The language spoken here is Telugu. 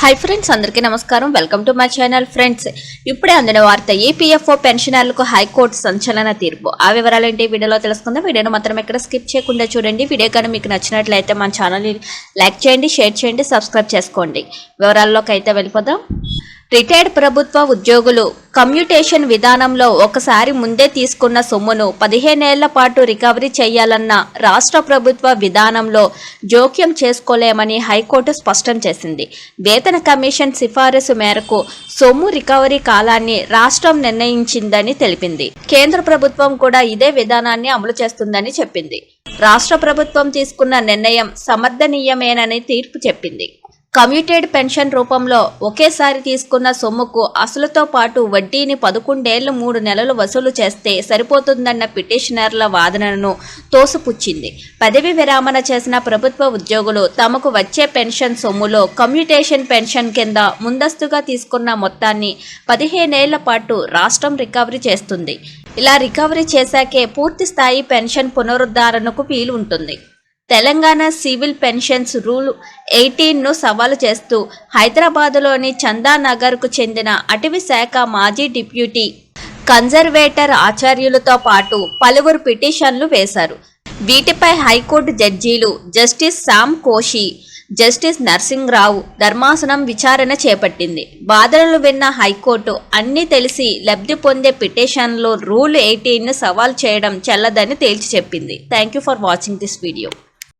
హాయ్ ఫ్రెండ్స్ అందరికీ నమస్కారం. Welcome to my channel friends ఇప్పుడే అందిన వార్త ఈపీఎఫ్ఓ పెన్షనర్లకు హైకోర్టు సంచలన తీర్పు. ఆ వివరాలు ఏంటి వీడియోలో తెలుసుకుందాం. వీడియోను మాత్రం ఎక్కడ స్కిప్ చేయకుండా చూడండి. వీడియో కానీ మీకు నచ్చినట్లయితే మన ఛానల్ని లైక్ చేయండి షేర్ చేయండి సబ్స్క్రైబ్ చేసుకోండి. వివరాల్లోకి అయితే వెళ్ళిపోదాం. రిటైర్డ్ ప్రభుత్వ ఉద్యోగులు కమ్యూటేషన్ విధానంలో ఒకసారి ముందే తీసుకున్న సొమ్మును పదిహేనేళ్ళ పాటు రికవరీ చేయాలన్న రాష్ట్ర ప్రభుత్వ విధానంలో జోక్యం చేసుకోలేమని హైకోర్టు స్పష్టం చేసింది. వేతన కమిషన్ సిఫారసు మేరకు సొమ్ము రికవరీ కాలాన్ని రాష్ట్రం నిర్ణయించిందని తెలిపింది. కేంద్ర ప్రభుత్వం కూడా ఇదే విధానాన్ని అమలు చేస్తుందని చెప్పింది. రాష్ట్ర ప్రభుత్వం తీసుకున్న నిర్ణయం సమర్థనీయమేనని తీర్పు చెప్పింది. కమ్యూటెడ్ పెన్షన్ రూపంలో ఒకేసారి తీసుకున్న సొమ్ముకు అసలుతో పాటు వడ్డీని పదకొండేళ్ళు మూడు నెలలు వసూలు చేస్తే సరిపోతుందన్న పిటిషనర్ల వాదనను తోసిపుచ్చింది. పదవి విరామణ చేసిన ప్రభుత్వ ఉద్యోగులు తమకు వచ్చే పెన్షన్ సొమ్ములో కమ్యూటేషన్ పెన్షన్ కింద ముందస్తుగా తీసుకున్న మొత్తాన్ని పదిహేనేళ్ళ పాటు రాష్ట్రం రికవరీ చేస్తుంది. ఇలా రికవరీ చేశాకే పూర్తి స్థాయి పెన్షన్ పునరుద్ధరణకు వీలు ఉంటుంది తెలంగాణ సివిల్ పెన్షన్స్ రూల్ ఎయిటీన్ను సవాలు చేస్తూ హైదరాబాదులోని చందానగర్కు చెందిన అటవీ శాఖ మాజీ డిప్యూటీ కన్జర్వేటర్ ఆచార్యులతో పాటు పలువురు పిటిషన్లు వేశారు. వీటిపై హైకోర్టు జడ్జీలు జస్టిస్ శామ్ కోషి జస్టిస్ నర్సింగ్రావు ధర్మాసనం విచారణ చేపట్టింది. వాదనలు విన్న హైకోర్టు అన్ని తెలిసి లబ్ధి పొందే పిటిషన్లో రూల్ ఎయిటీన్ను సవాల్ చేయడం చెల్లదని తేల్చి చెప్పింది. Thank you for watching this video.